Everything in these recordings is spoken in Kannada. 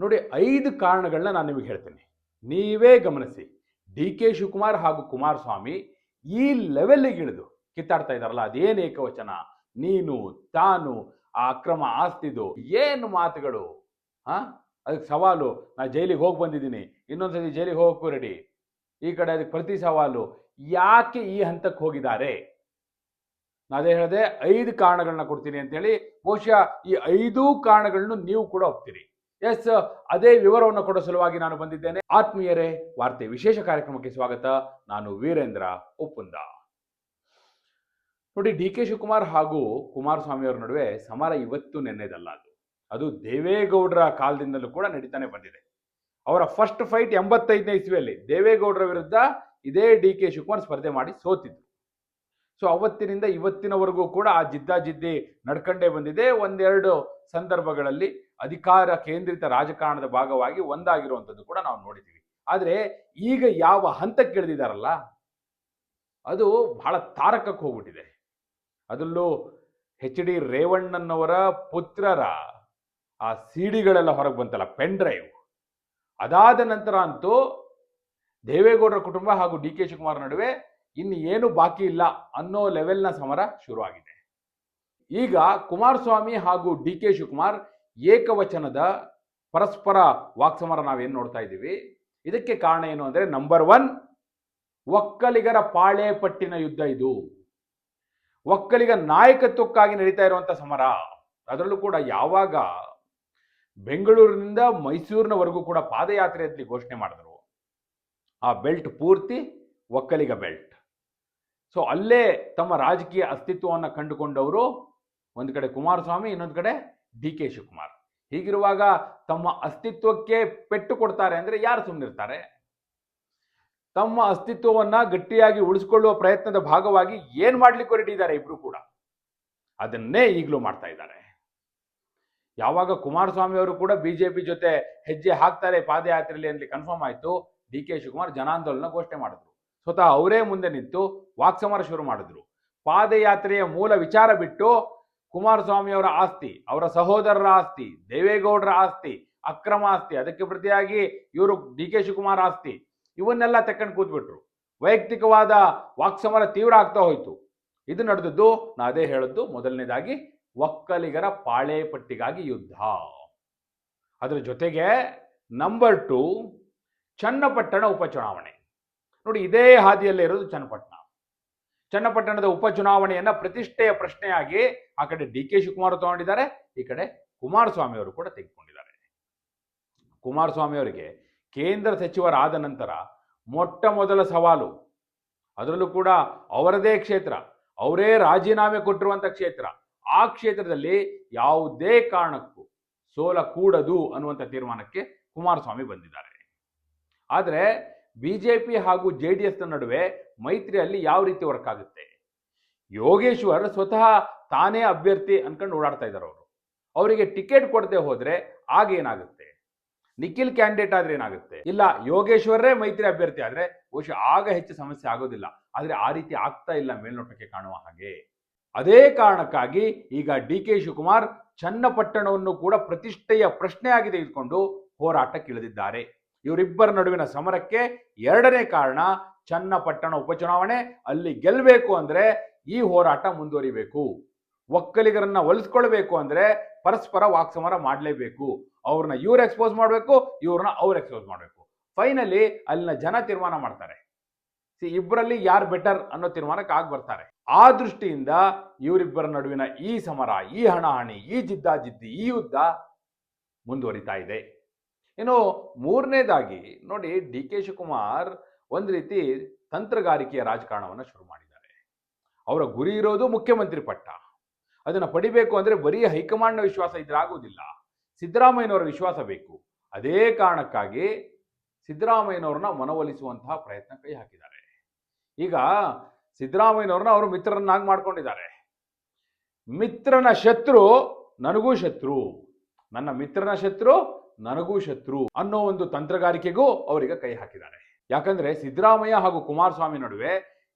ನೋಡಿ, ಐದು ಕಾರಣಗಳನ್ನ ನಾನು ನಿಮಗೆ ಹೇಳ್ತೇನೆ. ನೀವೇ ಗಮನಿಸಿ, ಡಿ ಕೆ ಶಿವಕುಮಾರ್ ಹಾಗೂ ಕುಮಾರಸ್ವಾಮಿ ಈ ಲೆವೆಲ್ಗೆ ಇಳಿದು ಕಿತ್ತಾಡ್ತಾ ಇದ್ದಾರಲ್ಲ, ಅದೇನು ಏಕವಚನ? ನೀನು, ತಾನು ಆ ಅಕ್ರಮ ಆಸ್ತಿದು, ಏನು ಮಾತುಗಳು? ಹಾ? ಅದಕ್ಕೆ ಸವಾಲು, ನಾ ಜೈಲಿಗೆ ಹೋಗಿ ಬಂದಿದ್ದೀನಿ, ಇನ್ನೊಂದ್ಸತಿ ಜೈಲಿಗೆ ಹೋಗಕ್ಕೂ ರೆಡಿ ಈ ಕಡೆ ಅದಕ್ಕೆ ಪ್ರತಿ ಸವಾಲು, ಯಾಕೆ ಈ ಹಂತಕ್ಕೆ ಹೋಗಿದ್ದಾರೆ? ನಾ ಅದೇ ಹೇಳಿದೆ, ಐದು ಕಾರಣಗಳನ್ನ ಕೊಡ್ತೀನಿ ಅಂತೇಳಿ, ಬಹುಶಃ ಈ ಐದೂ ಕಾರಣಗಳನ್ನು ನೀವು ಕೂಡ ಒಪ್ತೀರಿ. ಎಸ್ ಅದೇ ವಿವರವನ್ನು ಕೊಡೋ ಸಲುವಾಗಿ ನಾನು ಬಂದಿದ್ದೇನೆ. ಆತ್ಮೀಯರೇ, ವಾರ್ತೆ ವಿಶೇಷ ಕಾರ್ಯಕ್ರಮಕ್ಕೆ ಸ್ವಾಗತ. ನಾನು ವೀರೇಂದ್ರ ಉಪ್ಪುಂದ ನೋಡಿ, ಡಿ ಕೆ ಶಿವಕುಮಾರ್ ಹಾಗೂ ಕುಮಾರಸ್ವಾಮಿ ಅವರ ನಡುವೆ ಸಮರ ಇವತ್ತು ನೆನ್ನೆದಲ್ಲ ಅದು. ಅದು ದೇವೇಗೌಡರ ಕಾಲದಿಂದಲೂ ಕೂಡ ನಡೀತಾನೆ ಬಂದಿದೆ. ಅವರ ಫಸ್ಟ್ ಫೈಟ್ ಎಂಬತ್ತೈದನೇ ಇಸ್ವಿಯಲ್ಲಿ ದೇವೇಗೌಡರ ವಿರುದ್ಧ ಇದೇ ಡಿ ಕೆ ಶಿವಕುಮಾರ್ ಸ್ಪರ್ಧೆ ಮಾಡಿ ಸೋತಿದ್ರು. ಸೊ ಅವತ್ತಿನಿಂದ ಇವತ್ತಿನವರೆಗೂ ಕೂಡ ಆ ಜಿದ್ದಾಜಿದ್ದಿ ನಡ್ಕಂಡೇ ಬಂದಿದೆ. ಒಂದೆರಡು ಸಂದರ್ಭಗಳಲ್ಲಿ ಅಧಿಕಾರ ಕೇಂದ್ರಿತ ರಾಜಕಾರಣದ ಭಾಗವಾಗಿ ಒಂದಾಗಿರುವಂಥದ್ದು ಕೂಡ ನಾವು ನೋಡಿದ್ದೀವಿ. ಆದರೆ ಈಗ ಯಾವ ಹಂತಕ್ಕೆ ಇಳಿದಿದ್ದಾರಲ್ಲ, ಅದು ಬಹಳ ತಾರಕಕ್ಕೆ ಹೋಗ್ಬಿಟ್ಟಿದೆ. ಅದರಲ್ಲೂ ಹೆಚ್ ಡಿ ರೇವಣ್ಣನವರ ಪುತ್ರರ ಆ ಸಿಡಿಗಳೆಲ್ಲ ಹೊರಗೆ ಬಂತಲ್ಲ, ಪೆನ್ ಡ್ರೈವ್. ಅದಾದ ನಂತರ ಅಂತೂ ದೇವೇಗೌಡರ ಕುಟುಂಬ ಹಾಗೂ ಡಿ ಕೆ ಶಿವಕುಮಾರ್ ನಡುವೆ ಇನ್ನು ಏನು ಬಾಕಿ ಇಲ್ಲ ಅನ್ನೋ ಲೆವೆಲ್ನ ಸಮರ ಶುರುವಾಗಿದೆ. ಈಗ ಕುಮಾರಸ್ವಾಮಿ ಹಾಗೂ ಡಿ ಕೆ ಶಿವಕುಮಾರ್ ಏಕವಚನದ ಪರಸ್ಪರ ವಾಕ್ಸಮರ ನಾವೇನು ನೋಡ್ತಾ ಇದ್ದೀವಿ? ಇದಕ್ಕೆ ಕಾರಣ ಏನು ಅಂದರೆ ನಂಬರ್ ಒನ್ ಒಕ್ಕಲಿಗರ ಪಾಳೆ ಪಟ್ಟಿನ ಯುದ್ಧ ಇದು. ಒಕ್ಕಲಿಗ ನಾಯಕತ್ವಕ್ಕಾಗಿ ನಡೀತಾ ಇರುವಂಥ ಸಮರ. ಅದರಲ್ಲೂ ಕೂಡ ಯಾವಾಗ ಬೆಂಗಳೂರಿನಿಂದ ಮೈಸೂರಿನವರೆಗೂ ಕೂಡ ಪಾದಯಾತ್ರೆಯಲ್ಲಿ ಘೋಷಣೆ ಮಾಡಿದ್ರು. ಆ ಬೆಲ್ಟ್ ಪೂರ್ತಿ ಒಕ್ಕಲಿಗ ಬೆಲ್ಟ್ ಸೊ ಅಲ್ಲೇ ತಮ್ಮ ರಾಜಕೀಯ ಅಸ್ತಿತ್ವವನ್ನು ಕಂಡುಕೊಂಡವರು ಒಂದು ಕಡೆ ಕುಮಾರಸ್ವಾಮಿ, ಇನ್ನೊಂದು ಕಡೆ ಡಿ ಕೆ ಶಿವಕುಮಾರ್. ಹೀಗಿರುವಾಗ ತಮ್ಮ ಅಸ್ತಿತ್ವಕ್ಕೆ ಪೆಟ್ಟು ಕೊಡ್ತಾರೆ ಅಂದ್ರೆ ಯಾರು ಸುಮ್ಮನಿರ್ತಾರೆ ತಮ್ಮ ಅಸ್ತಿತ್ವವನ್ನ ಗಟ್ಟಿಯಾಗಿ ಉಳಿಸ್ಕೊಳ್ಳುವ ಪ್ರಯತ್ನದ ಭಾಗವಾಗಿ ಏನ್ ಮಾಡ್ಲಿಕ್ಕೆ ಹೊರಟಿದ್ದಾರೆ ಇಬ್ರು ಕೂಡ? ಅದನ್ನೇ ಈಗಲೂ ಮಾಡ್ತಾ ಇದ್ದಾರೆ. ಯಾವಾಗ ಕುಮಾರಸ್ವಾಮಿ ಅವರು ಕೂಡ ಬಿಜೆಪಿ ಜೊತೆ ಹೆಜ್ಜೆ ಹಾಕ್ತಾರೆ ಪಾದಯಾತ್ರೆಯಲ್ಲಿ ಅಂತ ಕನ್ಫರ್ಮ್ ಆಯ್ತು, ಡಿ ಕೆ ಶಿವಕುಮಾರ್ ಜನಾಂದೋಲನ ಘೋಷಣೆ ಮಾಡಿದ್ರು. ಸ್ವತಃ ಅವರೇ ಮುಂದೆ ನಿಂತು ವಾಕ್ಸಮರ ಶುರು ಮಾಡಿದ್ರು. ಪಾದಯಾತ್ರೆಯ ಮೂಲ ವಿಚಾರ ಬಿಟ್ಟು ಕುಮಾರಸ್ವಾಮಿ ಅವರ ಆಸ್ತಿ, ಅವರ ಸಹೋದರರ ಆಸ್ತಿ, ದೇವೇಗೌಡರ ಆಸ್ತಿ, ಅಕ್ರಮ ಆಸ್ತಿ, ಅದಕ್ಕೆ ಪ್ರತಿಯಾಗಿ ಇವರು ಡಿ ಕೆ ಶಿವಕುಮಾರ್ ಆಸ್ತಿ, ಇವನ್ನೆಲ್ಲ ತಕ್ಕೊಂಡು ಕೂತ್ಬಿಟ್ರು. ವೈಯಕ್ತಿಕವಾದ ವಾಕ್ಸಮರ ತೀವ್ರ ಆಗ್ತಾ ಹೋಯ್ತು. ಇದು ನಡೆದದ್ದು, ನಾ ಅದೇ ಹೇಳದ್ದು, ಮೊದಲನೇದಾಗಿ ಒಕ್ಕಲಿಗರ ಪಾಳೆ ಪಟ್ಟಿಗಾಗಿ ಯುದ್ಧ. ಅದರ ಜೊತೆಗೆ ನಂಬರ್ ಟು ಚನ್ನಪಟ್ಟಣ ಉಪಚುನಾವಣೆ. ನೋಡಿ, ಇದೇ ಹಾದಿಯಲ್ಲೇ ಇರೋದು ಚನ್ನಪಟ್ಟಣ. ಚನ್ನಪಟ್ಟಣದ ಉಪಚುನಾವಣೆಯನ್ನ ಪ್ರತಿಷ್ಠೆಯ ಪ್ರಶ್ನೆಯಾಗಿ ಆ ಕಡೆ ಡಿ ಕೆ ಶಿವಕುಮಾರ್ ತಗೊಂಡಿದ್ದಾರೆ, ಈ ಕಡೆ ಕುಮಾರಸ್ವಾಮಿ ಅವರು ಕೂಡ ತೆಗೆದುಕೊಂಡಿದ್ದಾರೆ. ಕುಮಾರಸ್ವಾಮಿ ಅವರಿಗೆ ಕೇಂದ್ರ ಸಚಿವರಾದ ನಂತರ ಮೊಟ್ಟ ಮೊದಲ ಸವಾಲು, ಅದರಲ್ಲೂ ಕೂಡ ಅವರದೇ ಕ್ಷೇತ್ರ, ಅವರೇ ರಾಜೀನಾಮೆ ಕೊಟ್ಟಿರುವಂತ ಕ್ಷೇತ್ರ, ಆ ಕ್ಷೇತ್ರದಲ್ಲಿ ಯಾವುದೇ ಕಾರಣಕ್ಕೂ ಸೋಲ ಕೂಡದು ಅನ್ನುವಂಥ ತೀರ್ಮಾನಕ್ಕೆ ಕುಮಾರಸ್ವಾಮಿ ಬಂದಿದ್ದಾರೆ. ಆದರೆ ಬಿಜೆಪಿ ಹಾಗೂ ಜೆ ಡಿ ಎಸ್ ನಡುವೆ ಮೈತ್ರಿಯಲ್ಲಿ ಯಾವ ರೀತಿ ವರ್ಕ್ ಆಗುತ್ತೆ ಯೋಗೇಶ್ವರ್ ಸ್ವತಃ ತಾನೇ ಅಭ್ಯರ್ಥಿ ಅನ್ಕೊಂಡು ಓಡಾಡ್ತಾ ಇದ್ದಾರೆ ಅವರು. ಅವರಿಗೆ ಟಿಕೆಟ್ ಕೊಡದೆ ಹೋದ್ರೆ ಆಗ ಏನಾಗುತ್ತೆ? ನಿಖಿಲ್ ಕ್ಯಾಂಡಿಡೇಟ್ ಆದ್ರೆ ಏನಾಗುತ್ತೆ? ಇಲ್ಲ ಯೋಗೇಶ್ವರೇ ಮೈತ್ರಿ ಅಭ್ಯರ್ಥಿ ಆದ್ರೆ ಬಹುಶಃ ಆಗ ಹೆಚ್ಚು ಸಮಸ್ಯೆ ಆಗೋದಿಲ್ಲ. ಆದ್ರೆ ಆ ರೀತಿ ಆಗ್ತಾ ಇಲ್ಲ ಮೇಲ್ನೋಟಕ್ಕೆ ಕಾಣುವ ಹಾಗೆ. ಅದೇ ಕಾರಣಕ್ಕಾಗಿ ಈಗ ಡಿ ಕೆ ಶಿವಕುಮಾರ್ ಚನ್ನಪಟ್ಟಣವನ್ನು ಕೂಡ ಪ್ರತಿಷ್ಠೆಯ ಪ್ರಶ್ನೆಯಾಗಿ ತೆಗೆದುಕೊಂಡು ಹೋರಾಟಕ್ಕಿಳಿದಿದ್ದಾರೆ. ಇವರಿಬ್ಬರ ನಡುವಿನ ಸಮರಕ್ಕೆ ಎರಡನೇ ಕಾರಣ ಚನ್ನಪಟ್ಟಣ ಉಪಚುನಾವಣೆ. ಅಲ್ಲಿ ಗೆಲ್ಲಬೇಕು ಅಂದ್ರೆ ಈ ಹೋರಾಟ ಮುಂದುವರಿಬೇಕು. ಒಕ್ಕಲಿಗರನ್ನ ಒಲಿಸ್ಕೊಳ್ಬೇಕು ಅಂದ್ರೆ ಪರಸ್ಪರ ವಾಕ್ಸಮರ ಮಾಡಲೇಬೇಕು. ಅವ್ರನ್ನ ಇವ್ರು ಎಕ್ಸ್ಪೋಸ್ ಮಾಡಬೇಕು, ಇವ್ರನ್ನ ಅವ್ರು ಎಕ್ಸ್ಪೋಸ್ ಮಾಡಬೇಕು. ಫೈನಲಿ ಅಲ್ಲಿನ ಜನ ತೀರ್ಮಾನ ಮಾಡ್ತಾರೆ. ಸಿ ಇಬ್ಬರಲ್ಲಿ ಯಾರು ಬೆಟರ್ ಅನ್ನೋ ತೀರ್ಮಾನಕ್ಕೆ ಆಗಿ ಬರ್ತಾರೆ. ಆ ದೃಷ್ಟಿಯಿಂದ ಇವರಿಬ್ಬರ ನಡುವಿನ ಈ ಸಮರ, ಈ ಹಣಾಹಣಿ, ಈ ಜಿದ್ದಾಜಿದ್ದಿ, ಈ ಯುದ್ಧ ಮುಂದುವರಿತಾ ಇದೆ. ಇನ್ನು ಮೂರನೇದಾಗಿ ನೋಡಿ ಡಿ ಕೆ ಶಿವಕುಮಾರ್ ಒಂದು ರೀತಿ ತಂತ್ರಗಾರಿಕೆಯ ರಾಜಕಾರಣವನ್ನು ಶುರು ಮಾಡಿದ್ದಾರೆ. ಅವರ ಗುರಿ ಇರೋದು ಮುಖ್ಯಮಂತ್ರಿ ಪಟ್ಟ. ಅದನ್ನು ಪಡಿಬೇಕು ಅಂದರೆ ಬರೀ ಹೈಕಮಾಂಡ್ನ ವಿಶ್ವಾಸ ಇದ್ರೆ ಆಗುವುದಿಲ್ಲ ಸಿದ್ದರಾಮಯ್ಯನವರ ವಿಶ್ವಾಸ ಬೇಕು. ಅದೇ ಕಾರಣಕ್ಕಾಗಿ ಸಿದ್ದರಾಮಯ್ಯನವ್ರನ್ನ ಮನವೊಲಿಸುವಂತಹ ಪ್ರಯತ್ನ ಕೈ ಹಾಕಿದ್ದಾರೆ. ಈಗ ಸಿದ್ದರಾಮಯ್ಯನವ್ರನ್ನ ಅವರು ಮಿತ್ರರನ್ನಾಗಿ ಮಾಡ್ಕೊಂಡಿದ್ದಾರೆ. ಮಿತ್ರನ ಶತ್ರು ನನಗೂ ಶತ್ರು. ನನ್ನ ಮಿತ್ರನ ಶತ್ರು ನನಗೂ ಶತ್ರು ಅನ್ನೋ ಒಂದು ತಂತ್ರಗಾರಿಕೆಗೂ ಅವರಿಗೆ ಕೈ ಹಾಕಿದ್ದಾರೆ. ಯಾಕಂದ್ರೆ ಸಿದ್ದರಾಮಯ್ಯ ಹಾಗೂ ಕುಮಾರಸ್ವಾಮಿ ನಡುವೆ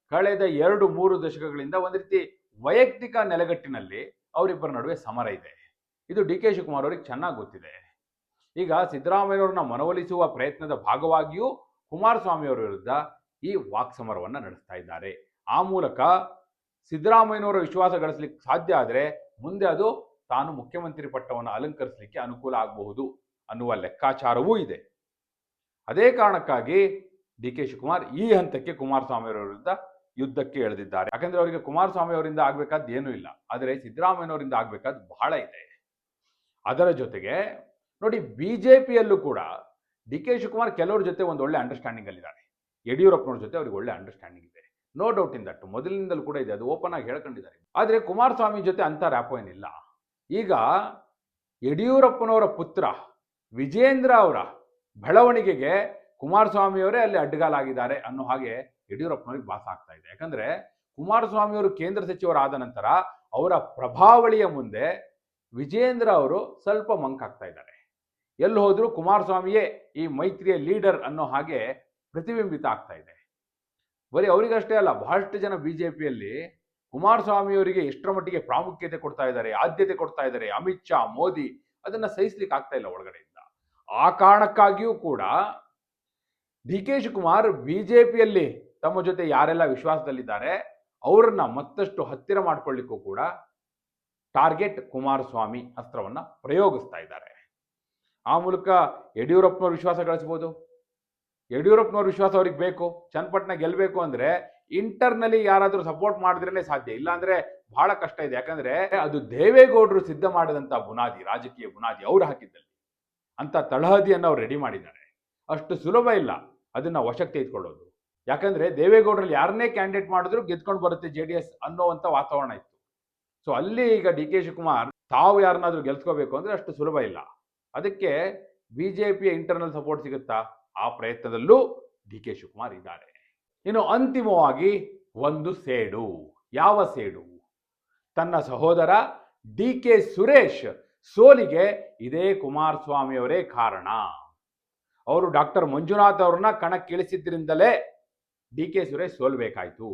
ಕಳೆದ ಎರಡು ಮೂರು ದಶಕಗಳಿಂದ ಒಂದು ರೀತಿ ವೈಯಕ್ತಿಕ ನೆಲೆಗಟ್ಟಿನಲ್ಲಿ ಅವರಿಬ್ಬರ ನಡುವೆ ಸಮರ ಇದೆ. ಇದು ಡಿ ಕೆ ಶಿವಕುಮಾರ್ ಅವರಿಗೆ ಚೆನ್ನಾಗಿ ಗೊತ್ತಿದೆ. ಈಗ ಸಿದ್ದರಾಮಯ್ಯವ್ರನ್ನ ಮನವೊಲಿಸುವ ಪ್ರಯತ್ನದ ಭಾಗವಾಗಿಯೂ ಕುಮಾರಸ್ವಾಮಿ ಅವರ ವಿರುದ್ಧ ಈ ವಾಕ್ಸಮರವನ್ನ ನಡೆಸ್ತಾ ಇದ್ದಾರೆ. ಆ ಮೂಲಕ ಸಿದ್ದರಾಮಯ್ಯನವರ ವಿಶ್ವಾಸ ಗಳಿಸ್ಲಿಕ್ಕೆ ಸಾಧ್ಯ ಆದರೆ ಮುಂದೆ ಅದು ತಾನು ಮುಖ್ಯಮಂತ್ರಿ ಪಟ್ಟವನ್ನು ಅಲಂಕರಿಸಲಿಕ್ಕೆ ಅನುಕೂಲ ಆಗಬಹುದು. ಅನ್ನುವ ಲೆಕ್ಕಾಚಾರವೂ ಇದೆ. ಅದೇ ಕಾರಣಕ್ಕಾಗಿ ಡಿ ಕೆ ಶಿವಕುಮಾರ್ ಈ ಹಂತಕ್ಕೆ ಕುಮಾರಸ್ವಾಮಿ ಅವರ ವಿರುದ್ಧ ಯುದ್ಧಕ್ಕೆ ಎಳೆದಿದ್ದಾರೆ. ಯಾಕಂದ್ರೆ ಅವರಿಗೆ ಕುಮಾರಸ್ವಾಮಿ ಅವರಿಂದ ಆಗ್ಬೇಕಾದ್ ಏನೂ ಇಲ್ಲ. ಆದರೆ ಸಿದ್ದರಾಮಯ್ಯನವರಿಂದ ಆಗ್ಬೇಕಾದ್ ಬಹಳ ಇದೆ. ಅದರ ಜೊತೆಗೆ ನೋಡಿ ಬಿಜೆಪಿಯಲ್ಲೂ ಕೂಡ ಡಿ ಕೆ ಶಿವಕುಮಾರ್ ಕೆಲವರ ಜೊತೆ ಒಂದು ಒಳ್ಳೆ ಅಂಡರ್ಸ್ಟ್ಯಾಂಡಿಂಗ್ ಅಲ್ಲಿದ್ದಾರೆ. ಯಡಿಯೂರಪ್ಪನವ್ರ ಜೊತೆ ಅವ್ರಿಗೆ ಒಳ್ಳೆ ಅಂಡರ್ಸ್ಟ್ಯಾಂಡಿಂಗ್ ಇದೆ. ನೋ ಡೌಟ್ ಇನ್ ದಟ್ ಮೊದಲಿನಿಂದಲೂ ಕೂಡ ಇದೆ. ಅದು ಓಪನ್ ಆಗಿ ಹೇಳ್ಕೊಂಡಿದ್ದಾರೆ. ಆದರೆ ಕುಮಾರಸ್ವಾಮಿ ಜೊತೆ ಅಂತ ರ್ಯಾಪೋ ಏನಿಲ್ಲ. ಈಗ ಯಡಿಯೂರಪ್ಪನವರ ಪುತ್ರ ವಿಜೇಂದ್ರ ಅವರ ಬೆಳವಣಿಗೆಗೆ ಕುಮಾರಸ್ವಾಮಿಯವರೇ ಅಲ್ಲಿ ಅಡ್ಡಗಾಲಾಗಿದ್ದಾರೆ ಅನ್ನೋ ಹಾಗೆ ಯಡಿಯೂರಪ್ಪನವ್ರಿಗೆ ಭಾಸ ಆಗ್ತಾ ಇದೆ. ಯಾಕಂದ್ರೆ ಕುಮಾರಸ್ವಾಮಿಯವರು ಕೇಂದ್ರ ಸಚಿವರಾದ ನಂತರ ಅವರ ಪ್ರಭಾವಳಿಯ ಮುಂದೆ ವಿಜೇಂದ್ರ ಅವರು ಸ್ವಲ್ಪ ಮಂಕಾಗ್ತಾ ಇದ್ದಾರೆ. ಎಲ್ಲಿ ಹೋದ್ರು ಕುಮಾರಸ್ವಾಮಿಯೇ ಈ ಮೈತ್ರಿಯ ಲೀಡರ್ ಅನ್ನೋ ಹಾಗೆ ಪ್ರತಿಬಿಂಬಿತ ಆಗ್ತಾ ಇದೆ. ಬರೀ ಅವರಿಗಷ್ಟೇ ಅಲ್ಲ, ಬಹಳಷ್ಟು ಜನ ಬಿಜೆಪಿಯಲ್ಲಿ ಕುಮಾರಸ್ವಾಮಿ ಅವರಿಗೆ ಎಷ್ಟರ ಮಟ್ಟಿಗೆ ಪ್ರಾಮುಖ್ಯತೆ ಕೊಡ್ತಾ ಇದ್ದಾರೆ, ಆದ್ಯತೆ ಕೊಡ್ತಾ ಇದ್ದಾರೆ, ಅಮಿತ್ ಶಾ, ಮೋದಿ ಅದನ್ನ ಸಹಿಸ್ಲಿಕ್ಕೆ ಆಗ್ತಾ ಇಲ್ಲ ಒಳಗಡೆಯಿಂದ ಆ ಕಾರಣಕ್ಕಾಗಿಯೂ ಕೂಡ ಡಿ ಕೆ ಶಿವಕುಮಾರ್ ಬಿಜೆಪಿಯಲ್ಲಿ ತಮ್ಮ ಜೊತೆ ಯಾರೆಲ್ಲ ವಿಶ್ವಾಸದಲ್ಲಿದ್ದಾರೆ, ಅವರನ್ನ ಮತ್ತಷ್ಟು ಹತ್ತಿರ ಮಾಡ್ಕೊಳ್ಳಿಕ್ಕೂ ಕೂಡ ಟಾರ್ಗೆಟ್ ಕುಮಾರಸ್ವಾಮಿ ಅಸ್ತ್ರವನ್ನ ಪ್ರಯೋಗಿಸ್ತಾ ಇದ್ದಾರೆ. ಆ ಮೂಲಕ ಯಡಿಯೂರಪ್ಪನವ್ರ ವಿಶ್ವಾಸ ಗಳಿಸ್ಬೋದು ಯಡಿಯೂರಪ್ಪನವ್ರ ವಿಶ್ವಾಸ ಅವ್ರಿಗೆ ಬೇಕು? ಚನ್ನಪಟ್ಟಣ ಗೆಲ್ಲಬೇಕು ಅಂದ್ರೆ ಇಂಟರ್ನಲಿ ಯಾರಾದರೂ ಸಪೋರ್ಟ್ ಮಾಡಿದ್ರೇನೆ ಸಾಧ್ಯ, ಇಲ್ಲಾಂದ್ರೆ ಬಹಳ ಕಷ್ಟ ಇದೆ. ಯಾಕಂದ್ರೆ ಅದು ದೇವೇಗೌಡರು ಸಿದ್ಧ ಮಾಡಿದಂತ ಬುನಾದಿ, ರಾಜಕೀಯ ಬುನಾದಿ ಅವ್ರು ಹಾಕಿದ್ದಲ್ಲಿ. ಅಂತ ತಳಹದಿಯನ್ನು ಅವ್ರು ರೆಡಿ ಮಾಡಿದ್ದಾರೆ. ಅಷ್ಟು ಸುಲಭ ಇಲ್ಲ ಅದನ್ನ ವಶಕ್ಕೆ ತೆಗೆದುಕೊಳ್ಳೋದು. ಯಾಕಂದ್ರೆ ದೇವೇಗೌಡರಲ್ಲಿ ಯಾರನ್ನೇ ಕ್ಯಾಂಡಿಡೇಟ್ ಮಾಡಿದ್ರು ಗೆದ್ಕೊಂಡು ಬರುತ್ತೆ ಜೆ ಡಿ ಎಸ್ ಅನ್ನೋವಂಥ ವಾತಾವರಣ ಇತ್ತು. ಸೊ ಅಲ್ಲಿ ಈಗ ಡಿ ಕೆ ಶಿವಕುಮಾರ್ ತಾವು ಯಾರನ್ನಾದ್ರೂ ಗೆಲ್ಸ್ಕೋಬೇಕು ಅಂದ್ರೆ ಅಷ್ಟು ಸುಲಭ ಇಲ್ಲ. ಅದಕ್ಕೆ ಬಿಜೆಪಿಯ ಇಂಟರ್ನಲ್ ಸಪೋರ್ಟ್ ಸಿಗುತ್ತಾ? ಆ ಪ್ರಯತ್ನದಲ್ಲೂ ಡಿ ಕೆ ಶಿವಕುಮಾರ್ ಇದ್ದಾರೆ. ಇನ್ನು ಅಂತಿಮವಾಗಿ ಒಂದು ಸೇಡು. ಯಾವ ಸೇಡು? ತನ್ನ ಸಹೋದರ ಡಿ ಕೆ ಸುರೇಶ್ ಸೋಲಿಗೆ ಇದೇ ಕುಮಾರಸ್ವಾಮಿಯವರೇ ಕಾರಣ. ಅವರು ಡಾಕ್ಟರ್ ಮಂಜುನಾಥ್ ಅವ್ರನ್ನ ಕಣಕ್ಕಿಳಿಸಿದ್ರಿಂದಲೇ ಡಿ ಕೆ ಸುರೇಶ್ ಸೋಲ್ಬೇಕಾಯ್ತು.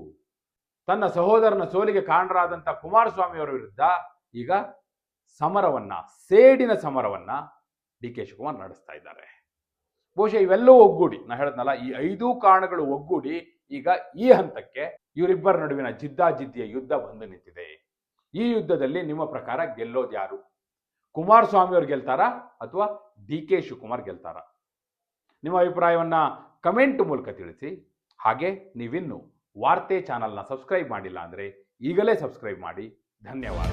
ತನ್ನ ಸಹೋದರನ ಸೋಲಿಗೆ ಕಾರಣರಾದಂಥ ಕುಮಾರಸ್ವಾಮಿಯವರ ವಿರುದ್ಧ ಈಗ ಸಮರವನ್ನ, ಸೇಡಿನ ಸಮರವನ್ನ ಡಿ ಕೆ ಶಿವಕುಮಾರ್ ನಡೆಸ್ತಾ ಇದ್ದಾರೆ. ಬಹುಶಃ ಇವೆಲ್ಲವೂ ಒಗ್ಗೂಡಿ, ನಾ ಹೇಳದ್ನಲ್ಲ, ಈ ಐದೂ ಕಾರಣಗಳು ಒಗ್ಗೂಡಿ ಈಗ ಈ ಹಂತಕ್ಕೆ ಇವರಿಬ್ಬರ ನಡುವಿನ ಜಿದ್ದಾಜಿದ್ದಿಯ ಯುದ್ಧ ಬಂದು ನಿಂತಿದೆ. ಈ ಯುದ್ಧದಲ್ಲಿ ನಿಮ್ಮ ಪ್ರಕಾರ ಗೆಲ್ಲೋದು ಯಾರು? ಕುಮಾರಸ್ವಾಮಿ ಅವ್ರು ಗೆಲ್ತಾರಾ ಅಥವಾ ಡಿ ಕೆ ಶಿವಕುಮಾರ್ ಗೆಲ್ತಾರಾ? ನಿಮ್ಮ ಅಭಿಪ್ರಾಯವನ್ನು ಕಮೆಂಟ್ ಮೂಲಕ ತಿಳಿಸಿ. ಹಾಗೆ ನೀವಿನ್ನು ವಾರ್ತೆ ಚಾನಲ್ನ ಸಬ್ಸ್ಕ್ರೈಬ್ ಮಾಡಿಲ್ಲ ಅಂದರೆ ಈಗಲೇ ಸಬ್ಸ್ಕ್ರೈಬ್ ಮಾಡಿ. ಧನ್ಯವಾದ.